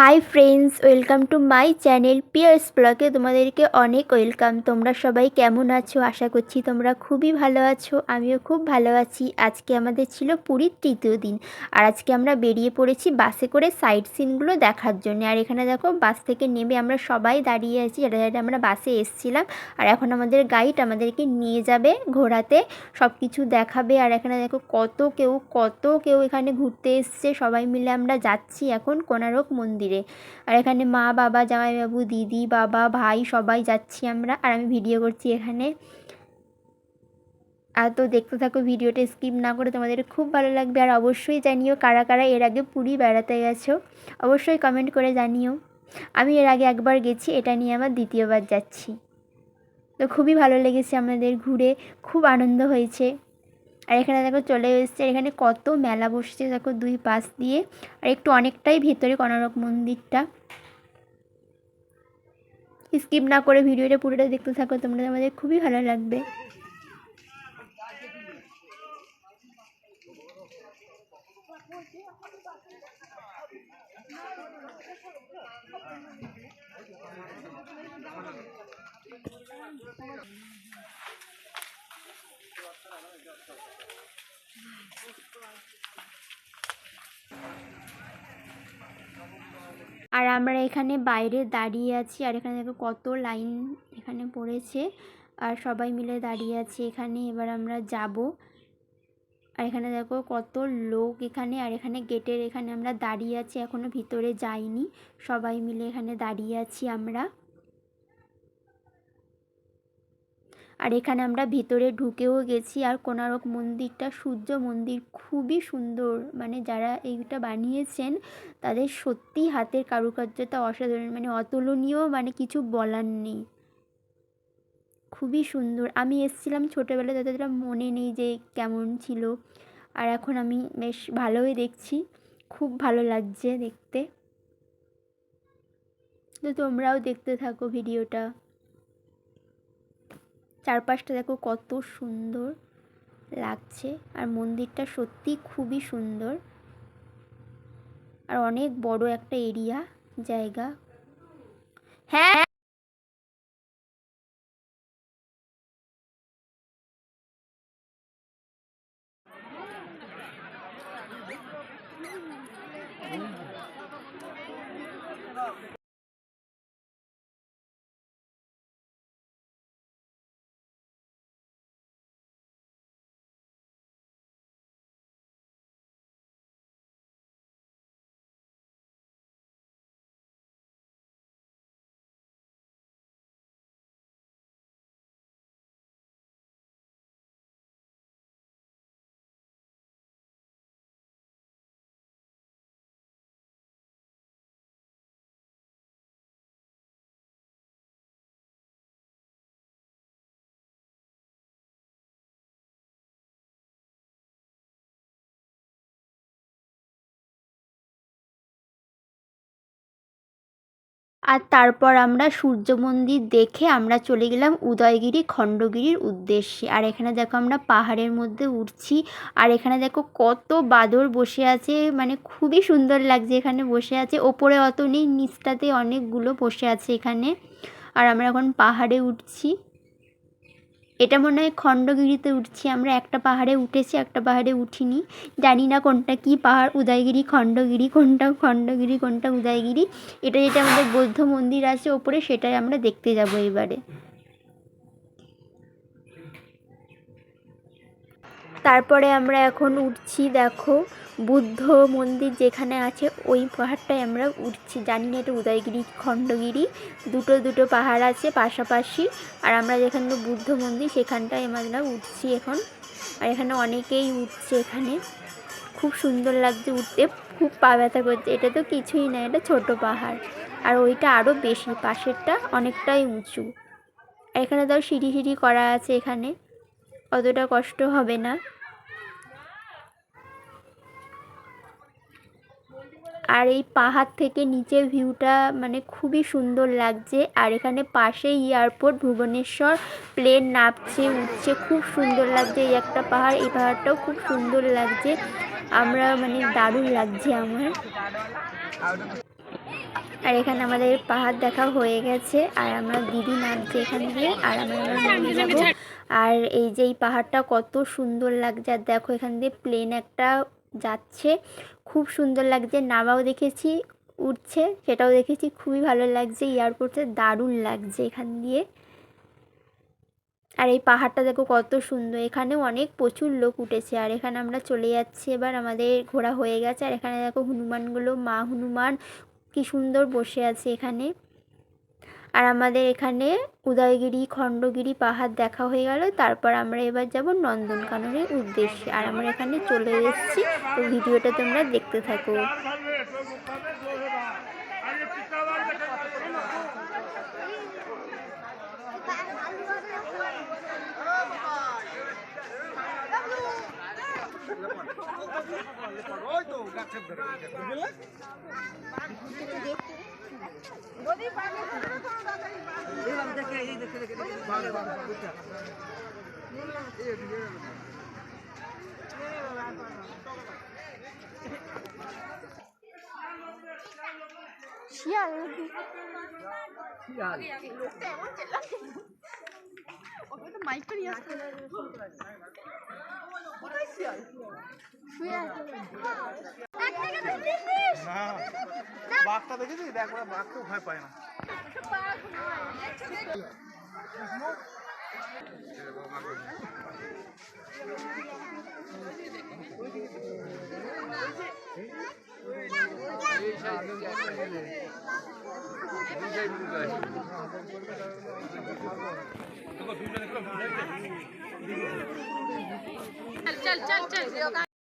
Hi friends welcome to my channel pears ব্লগে তোমাদেরকে অনেক ওয়েলকাম তোমরা সবাই কেমন আছো? আশা করছি তোমরা খুবই ভালো আছো, আমিও খুব ভালো আছি। আজকে আমাদের ছিল পুরীর তৃতীয় দিন, আর আজকে আমরা বেরিয়ে পড়েছি বাসে করে সাইড সিনগুলো দেখার জন্য। আর এখানে দেখো, বাস থেকে নেমে আমরা সবাই দাঁড়িয়ে আছি, যারা যারা আমরা বাসে এসছিলাম। আর এখন আমাদের গাইড আমাদেরকে নিয়ে যাবে ঘোরাতে সব কিছু দেখাবে। আর এখানে দেখো, কত কেউ কত কেউ এখানে ঘুরতে এসছে। সবাই মিলে আমরা যাচ্ছি এখন কোনারক মন্দিরে। আর এখানে মা, বাবা, জামাইবাবু, দিদি, বাবা, ভাই সবাই যাচ্ছি আমরা। আর আমি ভিডিও করছি এখানে। আর তো দেখতে থাকো, ভিডিওটা স্কিপ না করে তোমাদের খুব ভালো লাগবে। আর অবশ্যই জানিও কারা কারা এর আগে পুরী বেড়াতে গেছো। অবশ্যই কমেন্ট করে জানিও। আমি এর আগে একবার গেছি, এটা নিয়ে আমার দ্বিতীয়বার যাচ্ছি। তো খুবই ভালো লেগেছে আমাদের ঘুরে। খুব আনন্দ হয়েছে। আর এখানে দেখো চলে এসছে এখানে কত মেলা বসছে দেখো দুই পাশ দিয়ে। আর একটু অনেকটাই ভেতরে কনারক মন্দিরটা। স্কিপ না করে ভিডিওটা পুরোটা দেখতে থাকো, তোমরা আমাদের খুবই ভালো লাগবে। আর আমরা এখানে বাইরে দাঁড়িয়ে আছি, আর এখানে দেখো কত লাইন এখানে পড়েছে। আর সবাই মিলে দাঁড়িয়ে আছি এখানে, এবার আমরা যাব। আর এখানে দেখো কত লোক এখানে, আর এখানে গেটের এখানে আমরা দাঁড়িয়ে আছি এখনও ভিতরে যাইনি। সবাই মিলে এখানে দাঁড়িয়ে আছি আমরা। আর এখানে আমরা ভিতরে ঢুকেও গেছি আর কোনারক মন্দিরটা সূর্য মন্দির খুবই সুন্দর। মানে যারা এইটা বানিয়েছেন, তাদের সত্যি হাতের কারুকার্যতা অসাধারণ। মানে অতুলনীয় মানে কিছু বলার নেই। খুবই সুন্দর। আমি এসছিলাম ছোটোবেলায় ততটা মনে নেই যে কেমন ছিল। আর এখন আমি বেশ ভালোই দেখছি। খুব ভালো লাগছে দেখতে। তো তোমরাও দেখতে থাকো ভিডিওটা। চারপাশটা দেখো কত সুন্দর লাগছে, আর মন্দিরটা সত্যি খুবই সুন্দর। আর অনেক বড় একটা এরিয়া, জায়গা। হ্যাঁ আর তারপর আমরা সূর্য মন্দির দেখে আমরা চলে গেলাম উদয়গিরি, খণ্ডগিরির উদ্দেশ্যে। আর এখানে দেখো আমরা পাহাড়ের মধ্যে উঠছি। আর এখানে দেখো কত বাদর বসে আছে মানে খুবই সুন্দর লাগছে এখানে বসে আছে। ওপরে অত নেই, নিচটাতে অনেকগুলো বসে আছে এখানে। আর আমরা এখন পাহাড়ে উঠছি। এটা মনে হয় খণ্ডগিরিতে উঠছি আমরা। একটা পাহাড়ে উঠেছি, একটা পাহাড়ে উঠিনি। জানি না কোনটা কি পাহাড়, উদয়গিরি, খণ্ডগিরি কোনটা খণ্ডগিরি, কোনটা উদয়গিরি। এটা যেটা আমাদের বৌদ্ধ মন্দির আছে ওপরে, সেটাই আমরা দেখতে যাব এবারে। তারপরে আমরা এখন উঠছি, দেখো, বুদ্ধ মন্দির যেখানে আছে, ওই পাহাড়টায় আমরা উঠছি। জানি না এটা উদয়গিরি, খণ্ডগিরি, দুটো দুটো পাহাড় আছে পাশাপাশি। আর আমরা যেখানে বুদ্ধ মন্দির, সেখানটায় আমরা উঠছি এখন। আর এখানে অনেকেই উঠছে এখানে। খুব সুন্দর লাগছে উঠতে, খুব পা ব্যথা করছে। এটা তো কিছুই না, এটা ছোট পাহাড়। আর ওইটা আরও বেশি, পাশেরটা অনেকটাই উঁচু। এখানে ধর সিঁড়ি সিঁড়ি করা আছে এখানে। অতটা কষ্ট হবে না। আর এই পাহাড় থেকে নিচের ভিউটা মানে খুবই সুন্দর লাগছে। আর এখানে পাশেই এয়ারপোর্ট, ভুবনেশ্বর, প্লেন নামছে উঠছে, খুব সুন্দর লাগছে এই একটা পাহাড়। এই পাহাড়টাও খুব সুন্দর লাগছে। আমরা মানে দারুণ লাগছে আমার। আর এখানে আমাদের পাহাড় দেখা হয়ে গেছে। আর আমরা দিদি নামছে এখান দিয়ে, আর আমরা যাব। আর এই যে এই পাহাড়টা কত সুন্দর লাগছে। আর দেখো এখান দিয়ে প্লেন একটা যাচ্ছে। খুব সুন্দর লাগছে, নামাও দেখেছি, উঠছে, সেটাও দেখেছি, খুবই ভালো লাগছে, এয়ারপোর্টে দারুণ লাগছে এখান দিয়ে। আর এই পাহাড়টা দেখো কত সুন্দর, এখানে অনেক প্রচুর লোক উঠেছে, আর এখানে আমরা চলে যাচ্ছি, এবার আমাদের ঘোরা হয়ে গেছে, আর এখানে দেখো হনুমানগুলো, মা হনুমান, কি সুন্দর বসে আছে এখানে। আর আমাদের এখানে উদয়গিরি, খণ্ডগিরি, পাহাড় দেখা হয়ে গেল। তারপর আমরা এবার যাব নন্দনকাননের উদ্দেশ্যে। আর আমরা এখানে চলে এসেছি। তো ভিডিওটা তোমরা দেখতে থাকো। শিয়াল। শিয়াল লোকটা এমন চেল্লাচ্ছে শুয়ে না বাঘটা দেখেছিস দেখ ওরা বাঘকেও ভয় পায় না चल चल चल चल